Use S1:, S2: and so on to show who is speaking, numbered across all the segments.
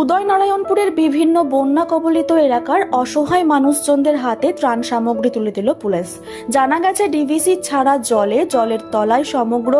S1: উদয়নারায়ণপুরের বিভিন্ন বন্যা কবলিত এলাকার অসহায় মানুষজনদের হাতে ত্রাণ সামগ্রী তুলে দিল পুলিশ। জানা গেছে, ডিভিসি ছাড়া জলে, জলের তলায় সমগ্র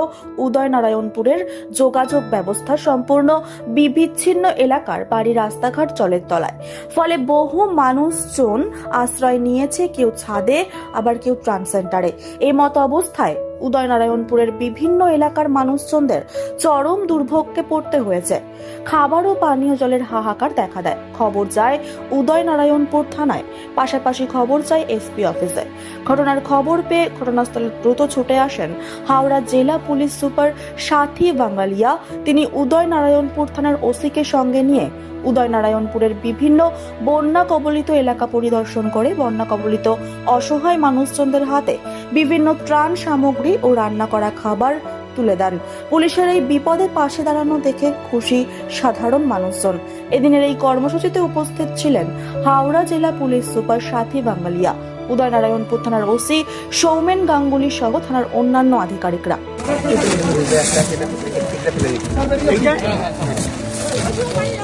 S1: উদয়নারায়ণপুরের যোগাযোগ ব্যবস্থা সম্পূর্ণ বিবিচ্ছিন্ন এলাকার বাড়ি রাস্তাঘাট জলের তলায়। ফলে বহু মানুষজন আশ্রয় নিয়েছে কেউ ছাদে, আবার কেউ ত্রাণ সেন্টারে। এই মত অবস্থায় উদয়নারায়ণপুরের বিভিন্ন এলাকার মানুষজনদের চরম দুর্ভোগকে পড়তে হয়েছে। খাবার ও পানীয় জলের হাহাকার দেখা দেয়। খবর যায় উদয়নারায়ণপুর থানায়। পাশাপাশি খবর যায় এসপি অফিসে। ঘটনার খবর পেয়ে ঘটনাস্থলে দ্রুত ছুটে আসেন হাওড়া জেলা পুলিশ সুপার সাথী বাঙ্গালিয়া। তিনি উদয়নারায়ণপুর থানার ওসিকে সঙ্গে নিয়ে উদয়নারায়ণপুরের বিভিন্ন বন্যা কবলিত এলাকা পরিদর্শন করে বন্যা কবলিত অসহায় মানুষজনদের হাতে বিভিন্ন ত্রাণ সামগ্রী ও রান্না করা খাবার তুলে দেন। পুলিশের এই বিপদে পাশে দাঁড়ানো দেখে খুশি সাধারণ মানুষজন। এদিনের এই কর্মসূচিতে উপস্থিত ছিলেন হাওড়া জেলা পুলিশ সুপার সাথী বাঙ্গালিয়া উদয়নারায়ণপুর থানার ওসি সৌমেন গাঙ্গুলি সহ থানার অন্যান্য আধিকারিকরা।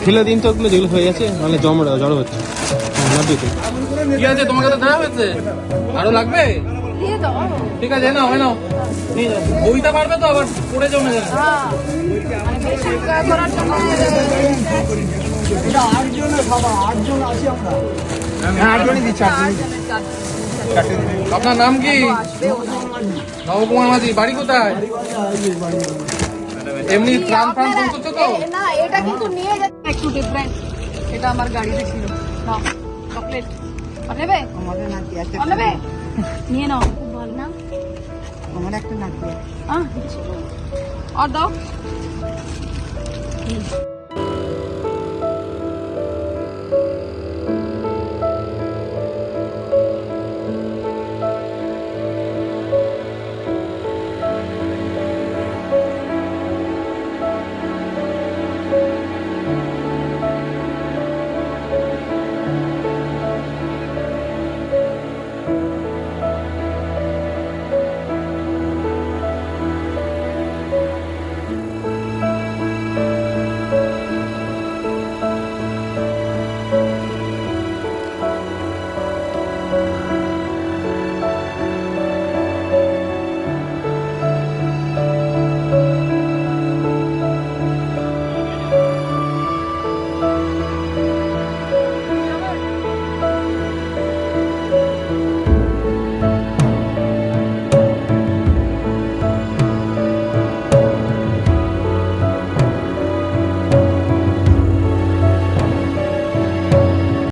S2: ফেলে দিন তো ওগুলো যেগুলো হয়ে যাচ্ছে নাহলে জম জড়ো হচ্ছে।
S3: ঠিক আছে? তোমার কাছে দেওয়া হয়েছে। আরও লাগবে? ঠিক আছে নাও নাও। নিয়ে যাও। বইটা পারবে তো আবার পড়ে জমে যাবে আপনার নাম কি? নবকুমার মাঝি বাড়ি কোথায়? এমনি ত্রাণ প্রাণ পৌঁছচ্ছে তো
S4: না এটা কিন্তু নিয়ে যাচ্ছে। একটু ডিফারেন্ট এটা আমার গাড়িতে ছিল। চকলেট নেবে
S5: আমাদের নাতি আছে।
S4: নেবে নিয়ে নাও। খুব ভালো না
S5: আমার একটা
S4: হ্যাঁ আর দাও।